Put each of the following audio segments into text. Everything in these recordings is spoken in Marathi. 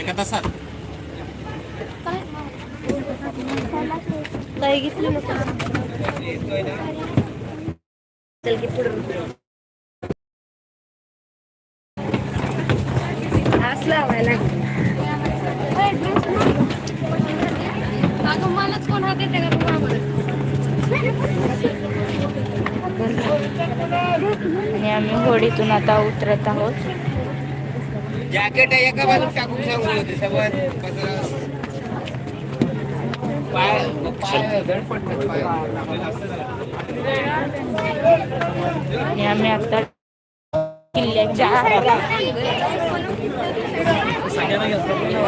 एका तासात. काही घेतलं नको लावायला अगं मलाच कोण हात येते का तुम्हाला आणि आम्ही होडीतून आता उतरत आहोत. जॅकेट आहे एका बाजूला टाकून सांगू होते सगळं पाय पाय पाय. आम्ही आता किल्ल्याच्या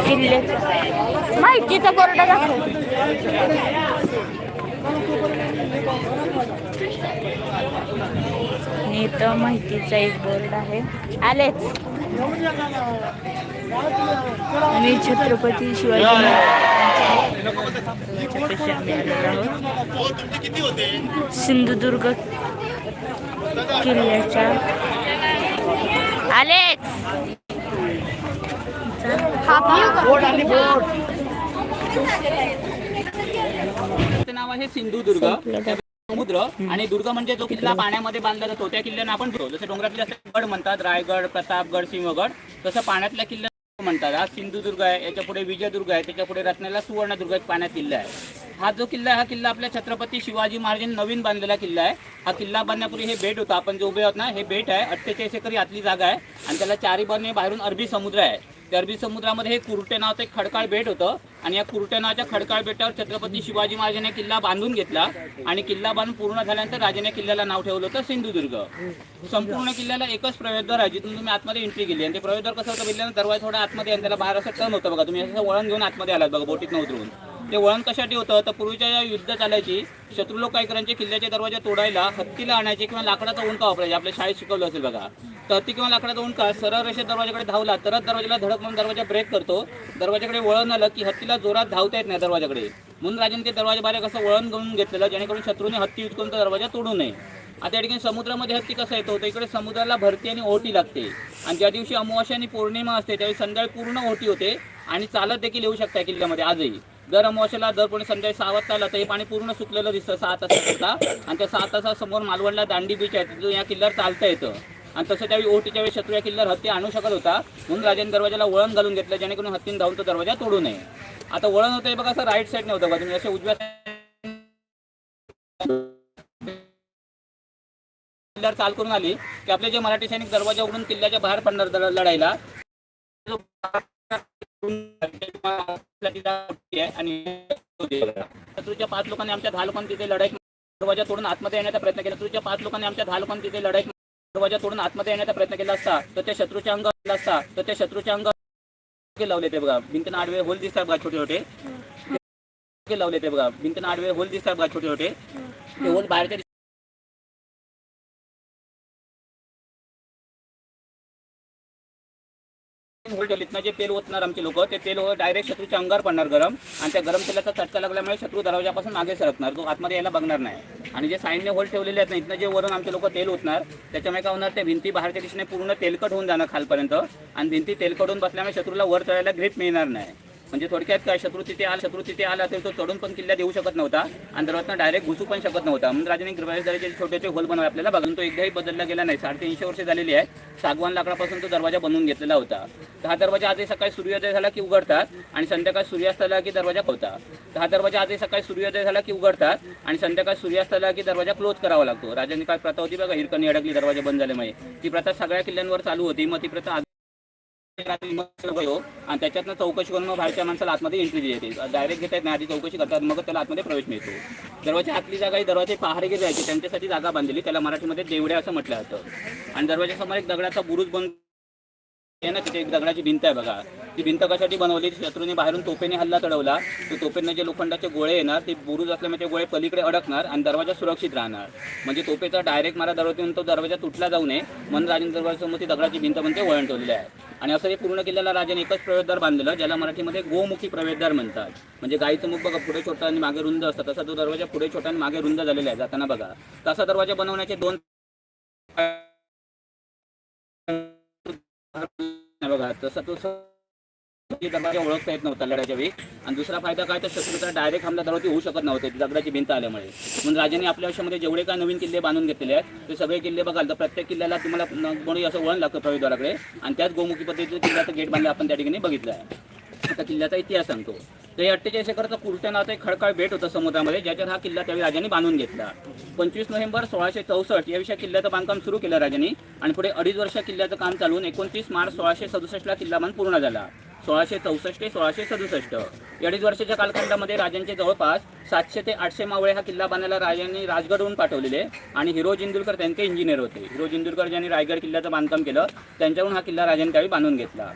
किल्ल्याच्या माहितीचा कोरडा दाखव आणि इथं माहितीचा एक बोर्ड आहे. आलेच. आणि छत्रपती शिवाजी आहोत सिंधुदुर्ग किल्ल्याच्या आलेच. त्याचं नाव आहे सिंधुदुर्ग. समुद्र आणि दुर्ग म्हणजे जो किल्ला पाण्यामध्ये बांधला जातो त्या किल्ल्यानं आपण जसं डोंगरातले गड म्हणतात रायगड प्रतापगड सिंहगड तसं पाण्यातल्या किल्ला म्हणतात. हा सिंधुदुर्ग आहे याच्यापुढे विजयदुर्ग आहे त्याच्या पुढे रत्नाला सुवर्णदुर्ग एक पाण्यात किल्ला आहे. हा जो किल्ला आहे हा किल्ला आपल्या छत्रपती शिवाजी महाराजांनी नवीन बांधलेला किल्ला आहे. हा किल्ला बांधण्यापूर्वी हे बेट होता. आपण जे उभे आहोत ना हे बेट आहे. अठ्ठेचाळीस एकर आतली जागा आहे. आणि त्याला चारी बाजूने बाहेरून अरबी समुद्र आहे. त्या अरबी समुद्रामध्ये हे कुरटे नावाचं एक खडकाळ बेट होतं. आणि या कुरटे खडकाळ बेटावर छत्रपती शिवाजी महाराजांनी किल्ला बांधून घेतला आणि किल्ला बांधून पूर्ण झाल्यानंतर राजाने किल्ल्याला नाव ठेवलं होतं सिंधुदुर्ग. संपूर्ण किल्ल्याला एकच प्रवेशद्वार आहे जिथून तुम्ही आतमध्ये एंट्री केली. आणि ते प्रवेशद्वार कसं होतं बघितलं दरवाजा थोडा आतमध्ये आणि त्याला बाहेर असं टर्न होतं बघा. तुम्ही असं वळण घेऊन आतमध्ये आलात बघा बोटीत न उतरून. ते वळण कशासाठी होतं? तर पूर्वीच्या या युद्ध चालायची शत्रू लोक काय करायचे किल्ल्याचे दरवाजा तोडायला हत्तीला आणायचे किंवा लाकडाचा उंका वापरायचे. आपल्या शाळेत शिकवलं असेल बघा. तर हत्ती किंवा लाकडाचा उंका सरळ रेषेत दरवाजाकडे धावला तरच दरवाजाला धडक म्हणून दरवाजा ब्रेक करतो. दरवाजाकडे वळण आलं की हत्तीला जोरात धावता येत नाही दरवाजाकडे म्हणून राजाने ते दरवाजा बाहेर कसं वळण करून घेतलेलं जेणेकरून शत्रूने हत्ती यूज तो दरवाजा तोडू नये. आता या ठिकाणी समुद्रामध्ये हत्ती कसं येतो? तर इकडे समुद्राला भरती आणि ओटी लागते. आणि ज्या दिवशी अमावस्या आणि पौर्णिमा असते त्यावेळी संध्याकाळी पूर्ण ओटी होते. आणि चालत देखील येऊ शकता किल्ल्यामध्ये आजही. जर अमावास्याला दर कोणी संध्याकाळी सहा वाजता आलं तर हे पाणी पूर्ण सुकलेलं दिसतं सहा तासाकरता आणि त्या सहा तासासमोर मालवणला दांडी बीच आहे तिथून या किल्ल्यावर चालता येतं. आणि तसं त्यावेळी ओटीच्या वेळी शत्रू या किल्ल्यावर हत्ती आणू शकत होता. म्हणून राजाने दरवाजाला वळण घालून घेतलं जेणेकरून हत्तीने धावून तो दरवाजा तोडू नये. आता वळण होतं बघा असं राईट साईड नव्हतं बघा. तुम्ही असे उजव्या किल्ल्यावर चाल करून आली की आपले जे मराठी सैनिक दरवाजा उघडून किल्ल्याच्या बाहेर पडणार लढायला आणि शत्रूच्या पाच लोकांनी आमच्या दहा लोकांनी तिथे लढाई दरवाजा तोडून आतमध्ये येण्याचा प्रयत्न केला. शत्रूच्या पाच लोकांनी आमच्या दहा लोकांनी तिथे लढाई दरवाजा तोडून आतमध्ये येण्याचा प्रयत्न केला असता तर त्या शत्रूच्या अंग असता तर त्या शत्रूच्या अंग लावले ते बघा. भिंतीनं आडवे होल दिसतात बघा छोटे छोटे. लावले ते बघा. भिंतीनं आडवे होल दिसतात बघा छोटे छोटे. ते होल बाहेरच्या होल ठेवलीत ना जे तेल ओतणार आमचे लोक ते तेल हो डायरेक्ट शत्रूच्या अंगावर पडणार गरम. आणि त्या गरम तेलाचा चटका लागल्यामुळे शत्रू दरवाजापासून मागे सरकणार. तो आतमध्ये यायला बघणार नाही. आणि जे साईडने होल ठेवलेले आहेत ना इथनं जे वरून आमचे लोक तेल ओतणार त्याच्यामुळे काय होणार ते भिंती बाहेरच्या दिशेने पूर्ण तेलकट होऊन जाणार खालपर्यंत. आणि भिंती तेलकट होऊन बसल्यामुळे शत्रूला वर चढायला ग्रीप मिळणार नाही. म्हणजे थोडक्यात काय शत्रू तिथे आला शत्रू तिथे आला तर तो चढून पण किल्ला देऊ शकत नव्हता. आणि दरवाजा डायरेक्ट घुसू पण शकत नव्हता. म्हणून राजाने दरवाजे छोटे छोटे होल बनवले आपल्याला बघून तो एकदाही बदलला गेला नाही. साडेतीनशे वर्ष झालेली आहे. सागवान लाकडापासून तो दरवाजा बनवून घेतलेला होता. तर हा दरवाजा आजही सकाळी सूर्योदय झाला की उघडतात आणि संध्याकाळी सूर्यास्ताला की दरवाजा खोलतात. तर हा दरवाजा आजही सकाळी सूर्योदय झाला की उघडतात आणि संध्याकाळी सूर्यास्ताला की दरवाजा क्लोज करावा लागतो. राजाने काय प्रथा होती बघा हिरकणी अडकली दरवाजा बंद झाल्यामुळे. ती प्रथा सगळ्या किल्ल्यांवर चालू होती. मग ती प्रथा गयो आणि त्याच्यातनं चौकशी करून मग बाहेरच्या माणसाला आतमध्ये एंट्री येते डायरेक्ट घेता येत नाही आधी चौकशी करतात मग त्याला आतमध्ये प्रवेश मिळतो. दरवाजा आतली जागा ही दरवाजे पहारेगे जायचे त्यांच्यासाठी जागा बांधलेली त्याला मराठीमध्ये देवड्या असं म्हटलं जातं. आणि दरवाजासमोर एक दगडाचा बुरुज बंद आहे ना तिथे एक दगडाची भिंत आहे बघा. ती भिंत कशासाठी बनवली? शत्रूने बाहेरून तोफेने हल्ला चढवला. तर तोफेने जे लोखंडाचे गोळे येणार ते बुरुज असल्यामुळे ते गोळे पलीकडे अडकणार आणि दरवाजा सुरक्षित राहणार. म्हणजे तोफेचा डायरेक्ट मारा दरवाजातून तो दरवाजा तुटला जाऊ नये म्हणून राजेंद्र दरवाजासमोर ती दगडाची भिंत म्हणते वळण ठेवलेली आहे. आणि असं हे पूर्ण किल्ल्याला राजाने एकच प्रवेशद्वार बांधलेलं ज्याला मराठीमध्ये गोमुखी प्रवेशद्वार म्हणतात. म्हणजे गाईचं मुख बघा पुढे छोटा आणि मागे रुंद असतं. तसा तो दरवाजा पुढे छोटा आणि मागे रुंद झालेला आहे. जाताना बघा. तसा दरवाजा बनवण्याचे दोन बघा तसा तो दगडाची ओळखता येत नव्हता लढायच्या वेळी. आणि दुसरा फायदा काय तर शत्रूचा डायरेक्ट हमला दरवती होऊ शकत नव्हते दगडाची भिंत आल्यामुळे. म्हणून राजाने आपल्या आयुष्यामध्ये जेवढे काय नवीन किल्ले बांधून घेतलेले आहेत ते सगळे किल्ले बघाल तर प्रत्येक किल्ल्याला तुम्हाला कोणी असं वळण लागतं प्रवेशद्वाराकडे आणि त्याच गोमुखी पद्धतीचं किल्ल्याचं गेट बांधलं आपण त्या ठिकाणी बघितलं आहे. आता किल्ल्याचा इतिहास सांगतो. तर हे अठ्ठेचाळीस एकरचं कुर्टे एक खडकाळ बेट होतं समुद्रामध्ये. ज्याच्यात हा किल्ला त्यावेळी राजांनी बांधून घेतला. पंचवीस नोव्हेंबर सोळाशे चौसष्ट या विषयी किल्ल्याचं बांधकाम सुरू केलं राजांनी. आणि पुढे अडीच वर्ष किल्ल्याचं काम चालून एकोणतीस मार्च सोळाशे सदुसष्टला किल्ला बांध पूर्ण झाला. सोळाशे चौसष्ट ते सोळाशे सदुसष्ट. या अडीच वर्षाच्या कालखंडामध्ये राजांचे जवळपास सातशे ते आठशे मावळे हा किल्ला बांधायला राजांनी राजगडहून पाठवलेले. आणि हिरो जिंदुलकर त्यांचे इंजिनियर होते. हिरो जिंदुलकर ज्यांनी रायगड किल्ल्याचं बांधकाम केलं त्यांच्याकडून हा किल्ला राजांनी त्यावेळी बांधून घेतला.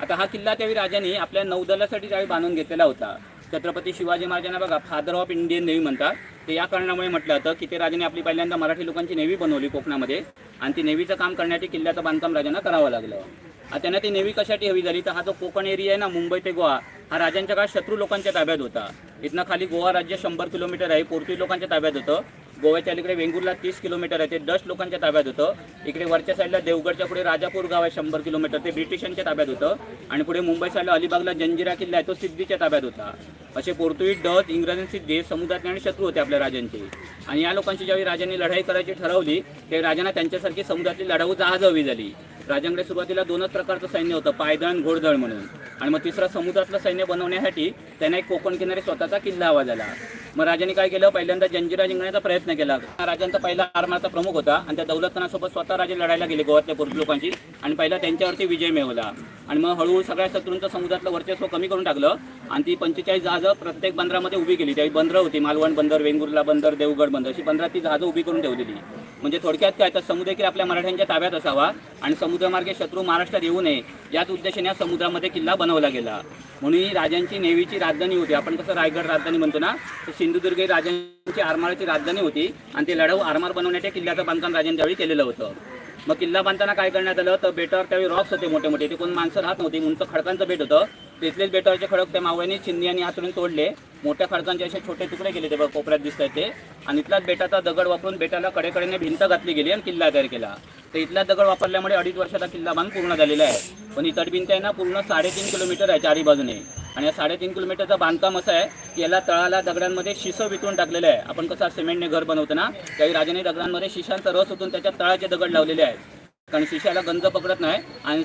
आता हा किल्ला त्यावेळी राजांनी आपल्या नौदलासाठी ज्यावेळी बांधून घेतलेला होता. छत्रपती शिवाजी महाराजांना बघा फादर ऑफ इंडियन नेव्ही म्हणतात. ते या कारणामुळे म्हटलं होतं की ते राजाने आपली पहिल्यांदा मराठी लोकांची नेव्ही बनवली कोकणामध्ये आणि ती नेव्हीचं काम करण्यासाठी किल्ल्याचं बांधकाम राजांना करावं लागलं. त्यांना ती नेव्ही कशासाठी हवी झाली? तर हा जो कोकण एरिया आहे ना मुंबई ते गोवा हा राजांच्या काळात शत्रू लोकांच्या ताब्यात होता. इथनं खाली गोवा राज्य शंभर किलोमीटर आहे पोर्तुगीज लोकांच्या ताब्यात होतं. गोव्याच्या अलीकडे वेंगुर्ला तीस किलोमीटर आहे. ते डच लोकांच्या ताब्यात होतं. इकडे वरच्या साईडला देवगडच्या पुढे राजापूर गाव आहे शंभर किलोमीटर. ते ब्रिटिशांच्या ताब्यात होतं. आणि पुढे मुंबई साईडला अलिबागला जंजिरा किल्ला आहे तो सिद्धीच्या ताब्यात होता. असे पोर्तुगीज डच इंग्रज देश सिद्धी समुद्रातले आणि शत्रू होते आपल्या राजांचे. आणि या लोकांची ज्यावेळी राजांनी लढाई करायची ठरवली ते राजांना त्यांच्यासारखी समुद्रातली लढाऊ जहाज हवी झाली. राजांकडे सुरुवातीला दोनच प्रकारचं सैन्य होतं पायदळ घोडदळ म्हणून. आणि मग तिसरा समुद्रातलं सैन्य बनवण्यासाठी त्यांना एक कोकण किनारी स्वतःचा किल्ला हवा झाला. मग राजांनी काय केलं? पहिल्यांदा जंजिरा जिंकण्याचा प्रयत्न केला. राजांचा पहिला आरमाचा प्रमुख होता आणि त्या दौलतखानासोबत स्वतः राजे लढायला गेले गोवातल्या पोर्तुगीज लोकांची आणि पहिला त्यांच्यावरती विजय मिळवला. आणि मग हळूहळू सगळ्या शत्रूंचं समुद्रातलं वर्चस्व कमी करून टाकलं. आणि ती पंचेचाळीस जहाजं प्रत्येक बंदरामध्ये उभी केली. त्यावेळी बंदरं होती. मालवण बंदर वेंगुर्ला बंदर देवगड बंदर. अशी बंदरात ती जहाजं उभी करून ठेवलेली. म्हणजे थोडक्यात काय? तर समुद्र देखील आपल्या मराठ्यांच्या ताब्यात असावा आणि समुद्रमार्गे शत्रू महाराष्ट्रात येऊ नये याच उद्देशाने या समुद्रामध्ये किल्ला बनवला गेला. म्हणून ही राजांची नेवीची राजधानी होती. आपण कसं रायगड राजधानी म्हणतो ना तर सिंधुदुर्ग ही राजांची आरमाराची राजधानी होती आणि ते लढाऊ आरमार बनवण्याच्या किल्ल्याचं बांधकाम राजांनी त्यावेळी केलेलं होतं. मग किल्ला बांधताना काय करण्यात आलं? तर बेटावर त्यावेळी रॉक्स होते मोठे मोठे ते कोण माणसं राहत नव्हती. उंच खडकांचं बेट होतं. तिथलेच बेटावरचे खडक त्या मावळ्यांनी चिंदी आणि आतून तोडले. मोठ्या खडकांचे असे छोटे तुकडे गेले ते बघ कोपऱ्यात दिसत आहेत ते. आणि इथलाच बेटाचा दगड वापरून बेटाला कडेकडेने भिंत घातली गेली आणि किल्ला तयार केला. तर इथला दगड वापरल्यामुळे अडीच वर्षाचा किल्ला बांध पूर्ण झालेला आहे. पण ही तटभिंत आहे ना पूर्ण साडेतीन किलोमीटर आहे चारी बाजूने. आणि या साडेतीन किलोमीटरचं बांधकाम असं आहे की याला तळाला दगडांमध्ये शिसं वितळून टाकलेलं आहे. आपण कसं सिमेंटने घर बनवतो ना त्यावेळी राजाने दगडांमध्ये शिशांचा रस होतून त्याच्यात तळाचे दगड लावलेले आहेत. कारण शिशाला गंज पकडत नाही आणि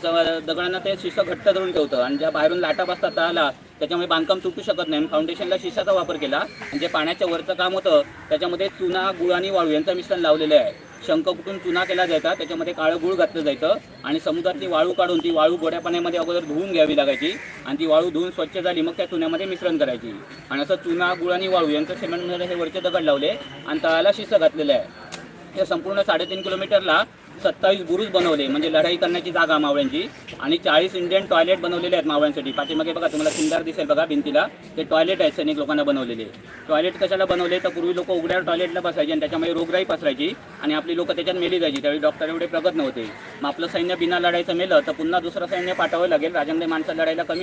दगडांना ते शिसं घट्ट धरून ठेवतं. आणि ज्या बाहेरून लाटा बसतात तळाला त्याच्यामुळे बांधकाम तुटू शकत नाही. फाउंडेशनला शिशाचा वापर केला. आणि जे पाण्याच्या वरचं काम होतं त्याच्यामध्ये चुना गुळ आणि वाळू यांचं मिश्रण लावलेलं आहे. शंख कुठून चुना केला जायचा त्याच्यामध्ये काळं गुळ घातलं जायचं आणि समुद्रातली वाळू काढून ती वाळू गोड्या पाण्यामध्ये अगोदर धुवून घ्यावी लागायची आणि ती वाळू धुवून स्वच्छ झाली मग त्या चुन्यामध्ये मिश्रण करायची. आणि असं चुना गुळ आणि वाळू यांचं सिमेंटमध्ये हे वरचे दगड लावले आणि तळाला शिसं घातलेलं आहे. हे संपूर्ण साडेतीन किलोमीटरला सत्तावीस बुरुज बनवले म्हणजे लढाई करण्याची जागा मावळ्यांची. आणि चाळीस इंडियन टॉयलेट बनवलेले आहेत मावळ्यांसाठी. पाठीमागे बघा तुम्हाला सिंगार दिसेल बघा भिंतीला. ते टॉयलेट आहेत सैनिक लोकांना बनवलेले. टॉयलेट कशाला बनवले? तर पूर्वी लोक उघड्या टॉयलेटला बसायचे आणि त्याच्यामुळे रोगराई पसरायची आणि आपली लोक त्याच्यात मेली जायची. त्यावेळी डॉक्टर एवढे प्रगत नव्हते. मग आपलं सैन्य बिना लढायचं मेलं तर पुन्हा दुसरं सैन्य पाठवावं लागेल. राजांकडे माणसं लढायला कमी